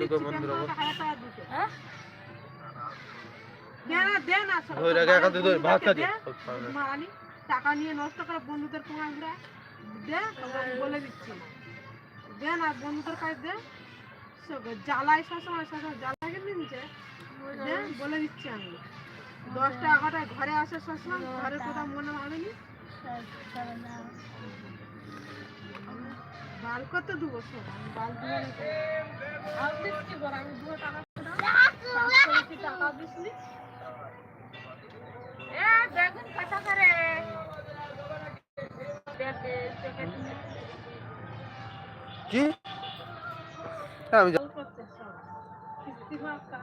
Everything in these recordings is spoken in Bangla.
ঢুকে মন্দির হ্যাঁ? না দে টাকা নিয়ে নষ্ট করে বন্ধুদের বলে দিচ্ছি। দে না বন্ধুদের কাছে দে। সব জ্বালায় সবসময় সবসময় জ্বালায় কিন্তু নিচে দে বলে দিচ্ছি আমি। দশটা এগারোটায় ঘরে আসে সবসময় ঘরের কথা মনে ভাবেনি বাল করতে দেবো সব আমি বাল আমি দুটো টাকা টাকা এ বেগুন করে। কি? আমি বাল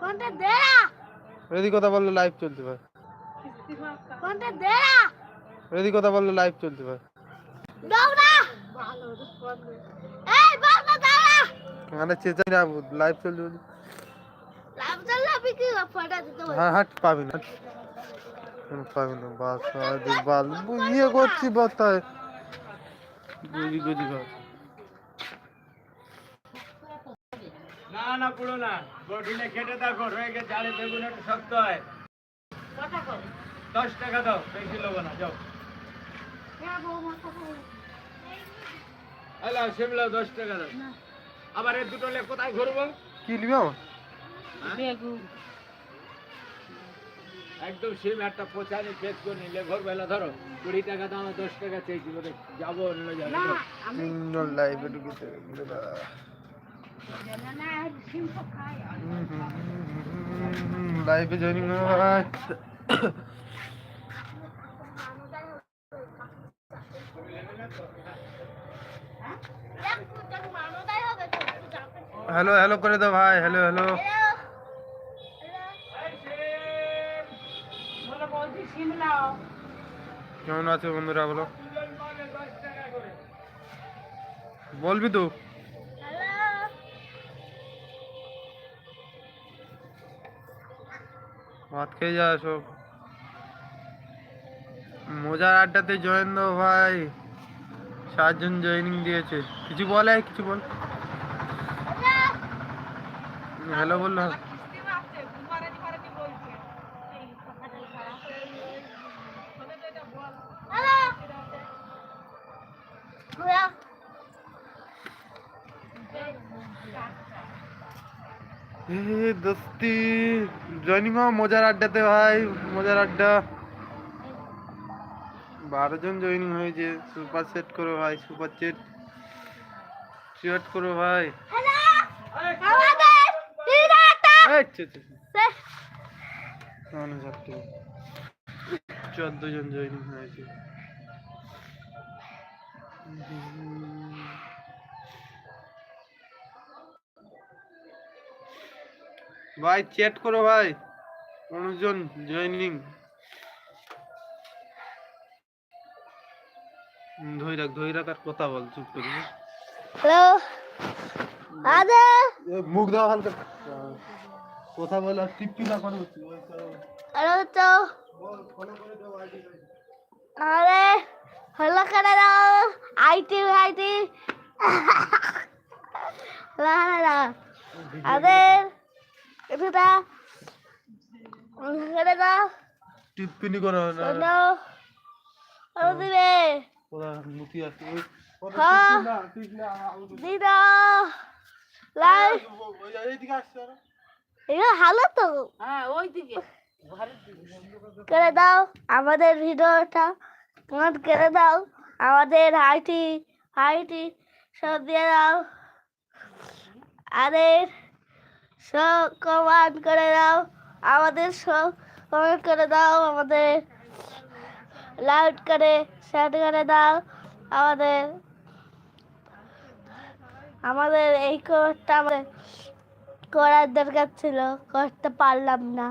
কোনটা দে রেডি কথা বললে লাইভ চলতে পারে। কোনটা দে রেডি কথা বললে লাইভ চলতে পারে। না ভালো রে, করলে। এই বাবা দাও এখানে চেঁচাই না লাইভ বলি। চললে ফটা দিতে হ্যাঁ হাট পাবি না। পাবি না বাস বাল ইয়ে করছি বাতায়। গদি গদি ভাব না না পুরো না। কঠিনে খেটে দেখো রয়ে গেছে জালে বেগুন একটু শক্ত হয়। দশ টাকা দাও বেশি লোক না যাও। হ্যালো শিমলা দশ টাকা দাও। আবার এই দুটো লে কোথায় ঘুরবো? কি নিবি আমার একদম সিম একটা পচানি পেস করে নিলে ঘর বেলা ধরো কুড়ি টাকা দাম দশ টাকা চেয়েছি বলে যাব অন্য যাব লাইভে ঢুকেছে লাইভে জয়েনিং হ্যালো হ্যালো করে দাও ভাই হ্যালো হ্যালো কেমন আছো বন্ধুরা, বলো? বলবি তো। ভাত খেয়ে যা সব। মজার আড্ডাতে জয়েন দাও, ভাই। সাতজন জয়েনিং দিয়েছে। কিছু বলে কিছু বল হ্যালো বলল কিস্তি মারছে মারানি মারানি বলছে এই কথাটা খারাপ হয়ে গেছে। তোদের তো এটা বল এ দোস্তি জয়েনিং মজার আড্ডাতে ভাই মজার আড্ডা। বারো জন জয়েনিং হয়েছে সুপার সেট করো ভাই সুপার সেট। সেট করো ভাই। চোদ্দ জন জয়েনিং হয়েছে। ভাই চ্যাট করো ভাই। অনুজন জয়েনিং ধই রাখ ধই রাখ আর কথা বল চুপ করি। হ্যালো। আদে। মুখ দাও হালকা কথা বল আর টিপি না করো হ্যালো তো আরে হ্যালো করে দাও আইটি আইটি। করে দাও আদে এটা করে দাও টিপ্পিনি করো না। হ্যালো দিবে। কথা মুতি আছে। হ্যাঁ। টিপি না টিপি না আউট দি দাও লাই এইদিকে আসছে আরও। এটা তো। হ্যাঁ ওই দিকে। করে দাও আমাদের ভিডিওটা। কমেন্ট করে দাও আমাদের হাইটি হাইটি সব দিয়ে দাও। আমাদের সব কমেন্ট করে দাও আমাদের সব কমেন্ট করে দাও আমাদের। লাইক করে শেয়ার করে দাও আমাদের। আমাদের এই কোর্সটা আমাদের করার দরকার ছিল, করতে পারলাম না।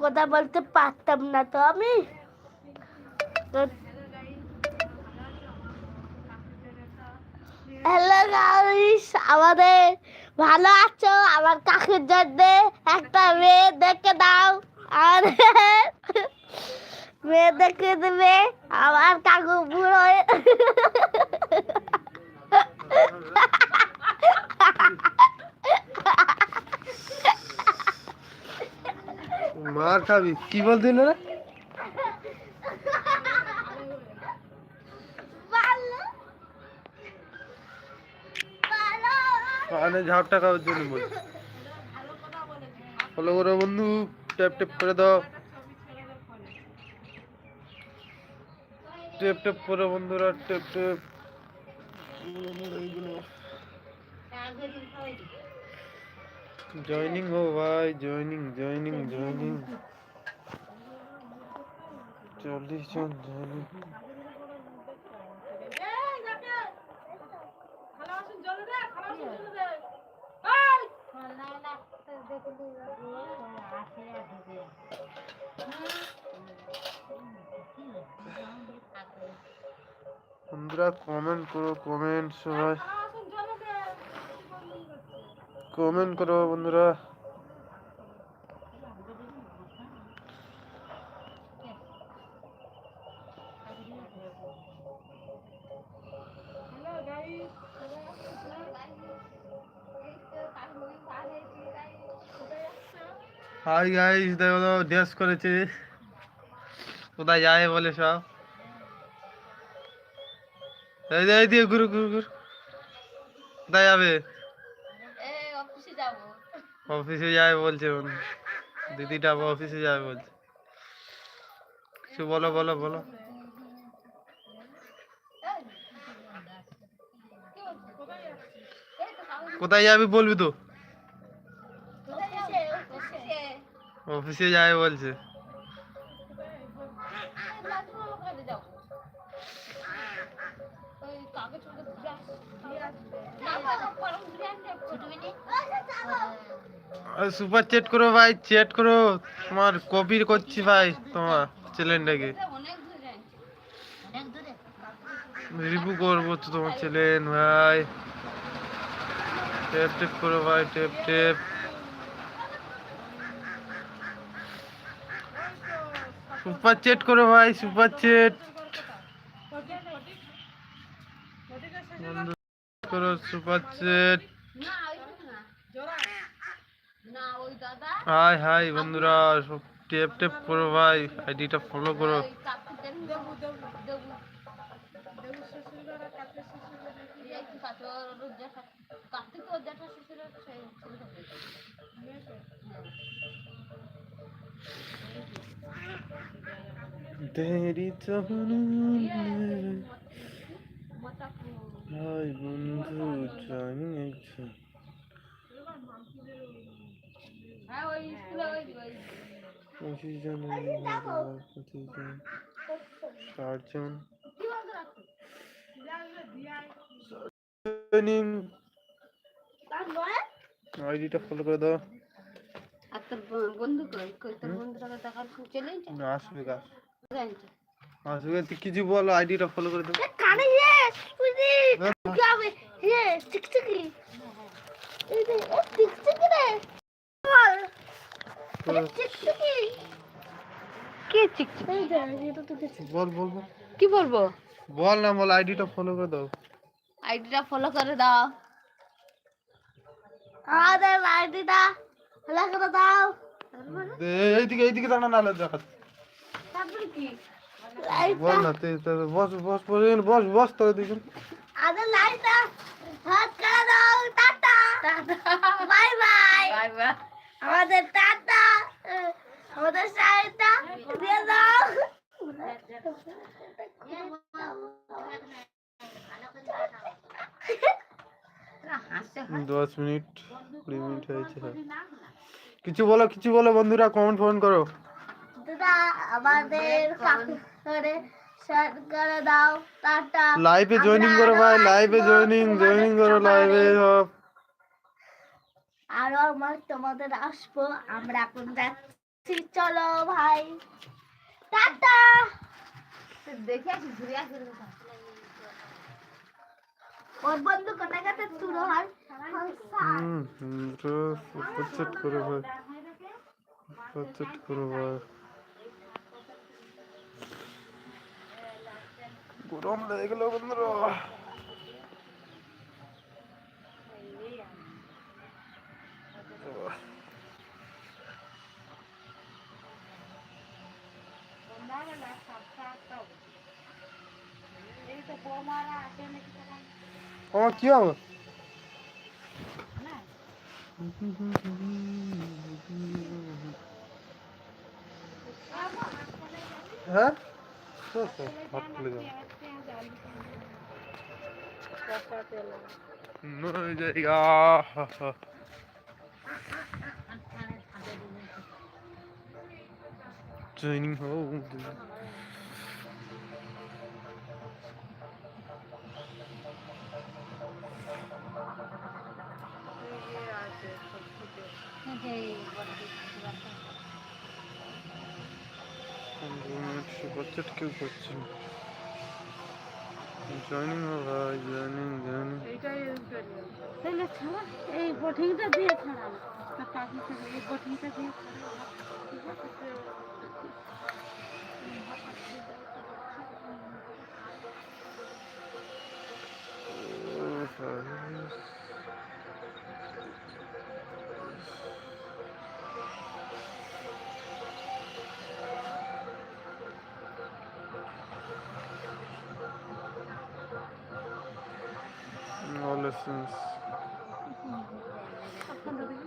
কথা বলতে পারতাম না তো আমি। হ্যালো গাইস আমাদের ভালো আছো? আমার কাকুর জন্য একটা মেয়ে দেখে দাও। আর মেয়ে দেখে দেবে আবার কাকু বুড়ো মার খাবি। কি বলছিল না কানে ঝাপটা খাওয়ার জন্য বল ফলো করো বন্ধু, ট্যাপ ট্যাপ করে দাও। টেপ টেপ করে বন্ধুরা টেপ টেপ জয়নিং হো ভাই, জয়নিং জয়নিং জয়নিং। চল্লিশ জন জয়নিং। খালা আসুন জলে দে খালা আসুন জলে দে এই! বন্ধুরা কমেন্ট করো কমেন্ট সবাই। কমেন্ট করো বন্ধুরা। হাই গাইস দেখো ড্রেস করেছে। কোথায় যায় বলে সব? এই যে এই দিয়ে ঘুরু ঘুরু ঘুরু। কোথায় যাবে? অফিসে যাব বলছে দিদিটা অফিসে যাবে বলছে। কিছু বলো বলো বলো। কোথায় যাবি বলবি তো? অফিসে যাবে বলছে। সুপার চেট করো ভাই চেট করো। তোমার কপি করছি ভাই, তোমার চ্যানেলটাকে রিভিউ করব তো তোমার চ্যানেল ভাই। টেপ টেপ করো ভাই, টেপ টেপ। সুপার চেট করো ভাই, সুপার চেট করো সুপার চেট হাই হাই, বন্ধুরা, সব টেপ টেপ করো ভাই, আইডিটা ফলো করো। চাহনি হাই, বন্ধু জানি একজন পঁচিশ জন প্রতিজন চারজন। আইডিটা ফলো করে দাও। আসবে তুই কিছু বল আইডিটা ফলো করে দাও। কানে যে বুঝি কি হবে হে টিকটিকি এই যে ও টিকটিকি রে বল বল, টিকটিকি কে টিকটিকি এই যে এটা তো টিকটিকি বল বল বল। কি বলব? বল না বল আইডিটা ফলো করে দাও। আইডিটা ফলো করে দাও। আমাদের আইডিটা ফলো করে দাও। এইদিকে এইদিকে দাঁড়া না দেখা তারপরে কি? বল না তুই বস বস বস বস তোর দিকে। আমাদের লাইটটা হাত করে দাও tata. Tata. Bye bye. Bye bye. আমাদের টাটা আমাদের সাইডটা দিয়ে দাও। দশ মিনিট কুড়ি মিনিট হয়েছে। হ্যাঁ। কিছু বলো কিছু বলো বন্ধুরা কমেন্ট ফোন করো। আমাদের দাও টাটা। লাইভে জয়েনিং করো ভাই লাইভে জয়েনিং জয়েনিং করো লাইভে সব আরও আমার তোমাদের আসব। আমরা এখন যাচ্ছি। চলো ভাই। টাটা! দেখে আসি, ঘুরে আসি ওর বন্ধু কোথায় গেছে? তুলো হয় সুপারচেট করো ভাই। সুপারচেট করো ভাই। গরম লেগে গেল বন্ধুরা। আমার কি হবে হ্যাঁ তো তো, হাত খুলে যাও नहीं जाएगा ट्रेनिंग हो বাচ্চাটা কেউ করছে না জয়নিং জয়নিং জয়নিং ছাড়া এই বটিংটা দিয়ে ছাড়ানো এই বটিংটা দিয়ে No lessons. আপনাদের